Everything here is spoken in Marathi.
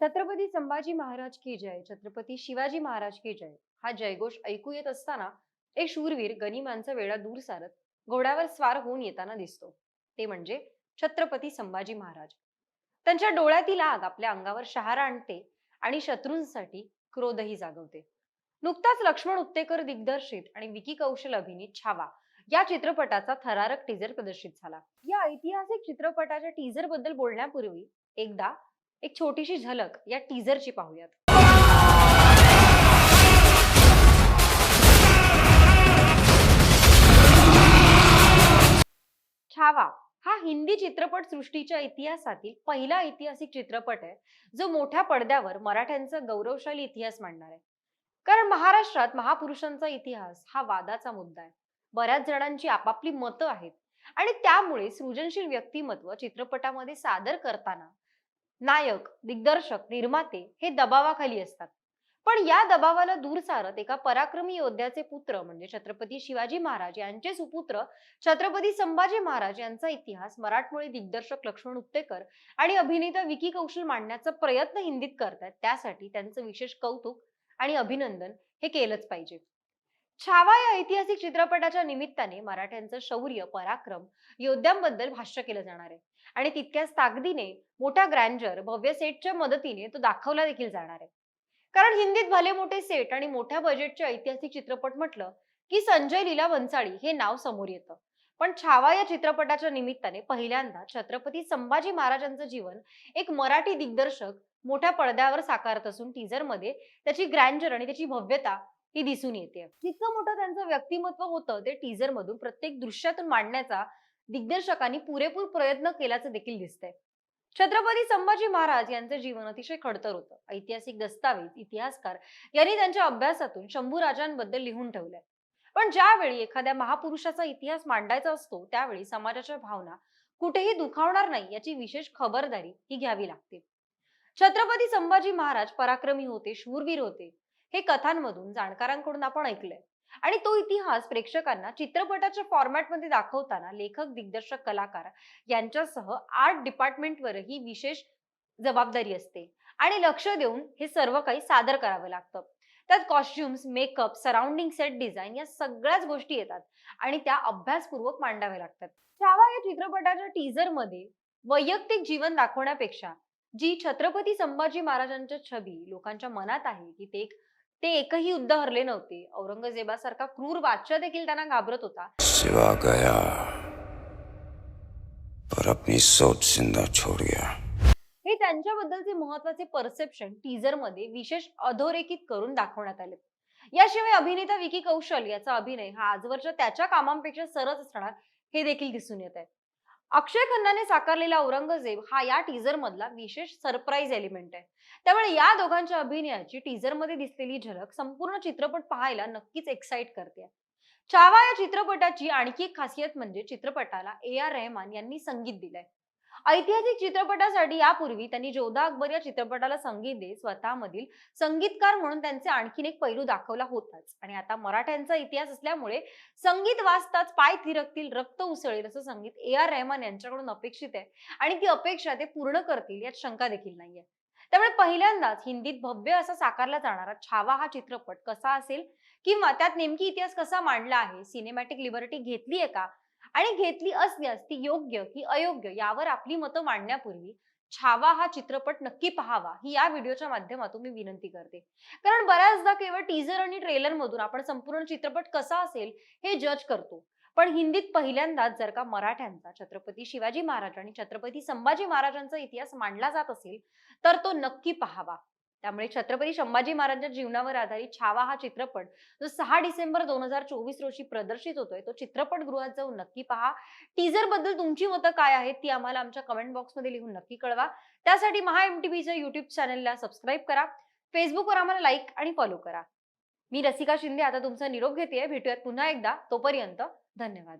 छत्रपती संभाजी महाराज की जय छत्रपती शिवाजी महाराज की जय हा जयघोष ऐकू येत असताना एक शूरवीर गनिमांचा वेळा दूर सारत घोड्यावर स्वार होऊन येताना दिसतो. ते म्हणजे छत्रपती संभाजी महाराज. त्यांच्या डोळ्यातील आग आपल्या अंगावर शहारा आणते आणि शत्रूंसाठी क्रोधही जागवते. नुकताच लक्ष्मण उत्तेकर दिग्दर्शित आणि विकी कौशल अभिनीत छावा या चित्रपटाचा थरारक टीजर प्रदर्शित झाला. या ऐतिहासिक चित्रपटाच्या टीजरबद्दल बोलण्यापूर्वी एकदा एक छोटीशी झलक या टीझरची पाहूयात. छावा हा हिंदी चित्रपट सृष्टीच्या इतिहासातील पहिला ऐतिहासिक चित्रपट आहे जो मोठ्या पडद्यावर मराठ्यांचा गौरवशाली इतिहास मांडणार आहे. कारण महाराष्ट्रात महापुरुषांचा इतिहास हा वादाचा मुद्दा आहे. बऱ्याच जणांची आपापली मतं आहेत. आणि त्यामुळे सृजनशील व्यक्तिमत्व चित्रपटामध्ये सादर करताना नायक दिग्दर्शक निर्माते हे दबावाखाली असतात. पण या दबावाला दूर सारत एका पराक्रमी योद्ध्याचे पुत्र म्हणजे छत्रपती शिवाजी महाराज यांचे सुपुत्र छत्रपती संभाजी महाराज यांचा इतिहास मराठमोळी दिग्दर्शक लक्ष्मण उत्तेकर आणि अभिनेता विकी कौशल मांडण्याचा प्रयत्न हिंदीत करतात त्यासाठी त्यांचं विशेष कौतुक आणि अभिनंदन हे केलंच पाहिजे. छावा या ऐतिहासिक चित्रपटाच्या निमित्ताने मराठ्यांचं शौर्य पराक्रम योद्ध्यांबद्दल भाष्य केलं जाणार आहे. आणि तितक्याच ताकदीने मोठा ग्रँजर भव्य सेटच्या मदतीने तो दाखवला देखील जाणार आहे. कारण हिंदीत भले मोठे सेट आणि मोठ्या बजेटचे ऐतिहासिक चित्रपट म्हटलं की संजय लीला भन्साळी हे नाव समोर येतं. पण छावा या चित्रपटाच्या निमित्ताने पहिल्यांदा छत्रपती संभाजी महाराजांचं जीवन एक मराठी दिग्दर्शक मोठ्या पडद्यावर साकारत असून टीजरमध्ये त्याची ग्रँजर आणि त्याची भव्यता ही दिसून येते. जितकं मोठं त्यांचं व्यक्तिमत्व होतं ते टीजर मधून प्रत्येक दृश्यातून मांडण्याचा दिग्दर्शकांनी पुरेपूर प्रयत्न केल्याचं देखील दिसतंय. छत्रपती संभाजी महाराज यांचं जीवन अतिशय खडतर होतं. ऐतिहासिक दस्तावेज इतिहासकार यांनी त्यांच्या अभ्यासातून शंभू राजांबद्दल लिहून ठेवलंय. पण ज्यावेळी एखाद्या महापुरुषाचा इतिहास मांडायचा असतो त्यावेळी समाजाच्या भावना कुठेही दुखावणार नाही याची विशेष खबरदारी ही घ्यावी लागते. छत्रपती संभाजी महाराज पराक्रमी होते शूरवीर होते. हे कथांमधून जाणकारांकडून आपण ऐकलंय. आणि तो इतिहास प्रेक्षकांना चित्रपटाच्या फॉर्मॅटमध्ये दाखवताना लेखक दिग्दर्शक कलाकार यांच्यासह आर्ट डिपार्टमेंटवरही विशेष जबाबदारी असते. आणि लक्ष देऊन हे सर्व काही सादर करावं लागतं. त्यात costumes makeup surrounding set design या सगळ्याच गोष्टी येतात. आणि त्या अभ्यासपूर्वक मांडाव्या लागतात. छावा या चित्रपटाच्या टीजरमध्ये वैयक्तिक जीवन दाखवण्यापेक्षा जी छत्रपती संभाजी महाराजांच्या छबी लोकांच्या मनात आहे की ते एक ते एकही युद्ध हरले नव्हते. औरंगजेबासारखा क्रूर बादशाह देखील त्यांना घाबरत होता. सिवा गया पर अपनी सोच जिंदा छोड़ गया. हे त्यांच्याबद्दलचे महत्त्वाचे परसेप्शन टीजरमध्ये विशेष अधोरेखित करून दाखवण्यात आले. याशिवाय अभिनेता विकी कौशल याचा अभिनय हा आजवरच्या त्याच्या कामांपेक्षा सरस असणार हे देखील दिसून येत आहे. अक्षय खन्नाने साकारलेला औरंगजेब हा या टीजर मधला विशेष सरप्राईज एलिमेंट आहे. त्यामुळे या दोघांच्या अभिनयाची टीजरमध्ये दिसलेली झलक संपूर्ण चित्रपट पाहायला नक्कीच एक्साइट करते. चावा या चित्रपटाची आणखी एक खासियत म्हणजे चित्रपटाला ए आर रहमान यांनी संगीत दिलंय. ऐतिहासिक चित्रपटासाठी यापूर्वी त्यांनी जोधा अकबर या चित्रपटाला संगीत देत स्वतःमधील संगीतकार म्हणून त्यांचे आणखीन एक पैलू दाखवला होताच. आणि आता मराठ्यांचा इतिहास असल्यामुळे संगीत वाचताच पाय थिरकतील रक्त उसळेल असं संगीत ए आर रहमान यांच्याकडून अपेक्षित आहे. आणि ती अपेक्षा ते पूर्ण करतील यात शंका देखील नाहीये. त्यामुळे पहिल्यांदाच हिंदीत भव्य असा साकारला जाणारा छावा हा चित्रपट कसा असेल किंवा त्यात नेमकी इतिहास कसा मांडला आहे सिनेमॅटिक लिबर्टी घेतली आहे का? आणि घेतली असल्यास ती योग्य की अयोग्य यावर आपली मतं मांडण्यापूर्वी छावा हा चित्रपट नक्की पाहावा ही या व्हिडिओच्या माध्यमातून मी विनंती करते. कारण बऱ्याचदा केवळ टीजर आणि ट्रेलर मधून आपण संपूर्ण चित्रपट कसा असेल हे जज करतो. पण हिंदीत पहिल्यांदाच जर का मराठ्यांचा छत्रपती शिवाजी महाराज आणि छत्रपती संभाजी महाराजांचा इतिहास मांडला जात असेल तर तो नक्की पाहावा. त्यामुळे छत्रपती संभाजी महाराजांच्या जीवनावर आधारित छावा हा चित्रपट जो सहा डिसेंबर दोन हजार चोवीस रोजी प्रदर्शित होतोय तो चित्रपटगृहात जाऊन नक्की पहा. टीजरबद्दल तुमची मतं काय आहेत ती आम्हाला आमच्या कमेंट बॉक्समध्ये लिहून नक्की कळवा. त्यासाठी महा एमटीव्हीच्या युट्यूब चॅनलला सबस्क्राईब करा. फेसबुकवर आम्हाला लाईक आणि फॉलो करा. मी रसिका शिंदे आता तुमचा निरोप घेते भेटूयात पुन्हा एकदा. तोपर्यंत धन्यवाद.